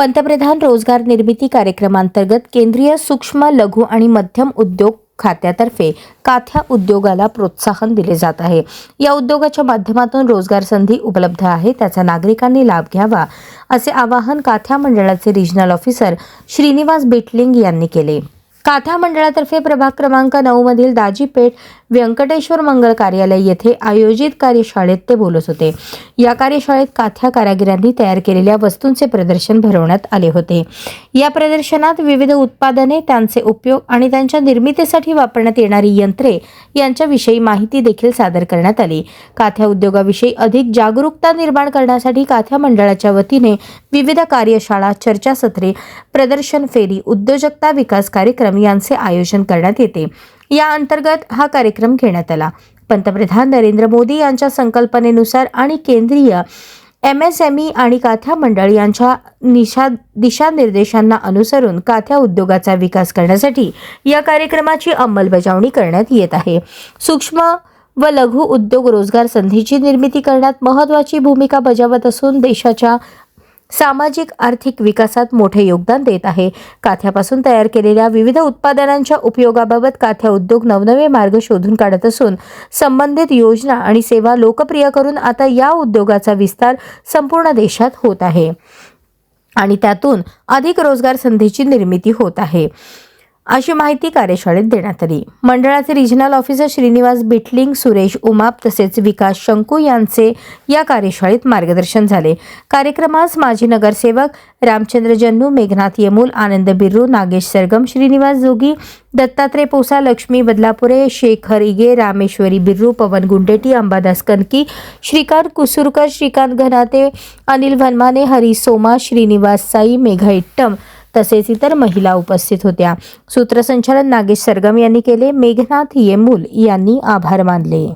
पंतप्रधान रोजगार निर्मिती कार्यक्रमांतर्गत केंद्रीय सूक्ष्म लघु आणि मध्यम उद्योग खात्यातर्फे काथ्या उद्योगाला प्रोत्साहन दिले जात आहे. या उद्योगाच्या माध्यमातून रोजगार संधी उपलब्ध आहे. त्याचा नागरिकांनी लाभ घ्यावा असे आवाहन काथ्या मंडळाचे रिजनल ऑफिसर श्रीनिवास बिटलिंग यांनी केले. काथा मंडळातर्फे प्रभाग क्रमांक नऊ मधील दाजीपेठ व्यंकटेश्वर मंगल कार्यालय येथे आयोजित कार्यशाळेत ते बोलत होते. या कार्यशाळेत काथ्या कारागिरांनी तयार केलेल्या वस्तूंचे प्रदर्शन भरवण्यात आले होते. या प्रदर्शनात विविध उत्पादने त्यांचे उपयोग आणि त्यांच्या निर्मितीसाठी वापरण्यात येणारी यंत्रे यांच्याविषयी माहिती देखील सादर करण्यात आली. काथ्या उद्योगाविषयी अधिक जागरूकता निर्माण करण्यासाठी काथ्या मंडळाच्या वतीने विविध कार्यशाळा चर्चासत्रे प्रदर्शन फेरी उद्योजकता विकास कार्यक्रम यांचे आयोजन करण्यात येते. या अंतर्गत हा कार्यक्रम घेण्यात आला. पंतप्रधान नरेंद्र मोदी यांच्या संकल्पनेनुसार आणि केंद्रीय एम एस एम ई आणि काथ्या मंडळ यांच्या निशा दिशानिर्देशांना अनुसरून काथ्या उद्योगाचा विकास करण्यासाठी या कार्यक्रमाची अंमलबजावणी करण्यात येत आहे. सूक्ष्म व लघु उद्योग रोजगार संधीची निर्मिती करण्यात महत्त्वाची भूमिका बजावत असून देशाच्या सामाजिक आर्थिक विकासात मोठे योगदान देत आहे. काथ्यापासून तयार केलेल्या विविध उत्पादनांच्या उपयोगाबाबत काथ्या उद्योग नवनवे मार्ग शोधून काढत असून संबंधित योजना आणि सेवा लोकप्रिय करून आता या उद्योगाचा विस्तार संपूर्ण देशात होत आहे. आणि त्यातून अधिक रोजगार संधीची निर्मिती होत आहे. अशी माहिती कार्यशाळेत देण्यात आली. मंडळाचे रिजनल ऑफिसर श्रीनिवास बिटलिंग सुरेश उमाप तसेच विकास शंकू यांचे या कार्यशाळेत मार्गदर्शन झाले. कार्यक्रमास माजी नगरसेवक रामचंद्र जन्नू मेघनाथ येमूल आनंद बिर्रू नागेश सरगम श्रीनिवास जोगी दत्तात्रय पोसा लक्ष्मी बदलापुरे शेखर इगे रामेश्वरी बिर्रू पवन गुंडेटी अंबादास कनकी श्रीकांत कुसुरकर श्रीकांत घनाते अनिल भनमाने हरी सोमा श्रीनिवास साई मेघा इट्टम तसेच इतर महिला उपस्थित होत्या. सूत्रसंचालन नागेश सरगम यांनी केले. मेघनाथ येमूल यांनी आभार मानले.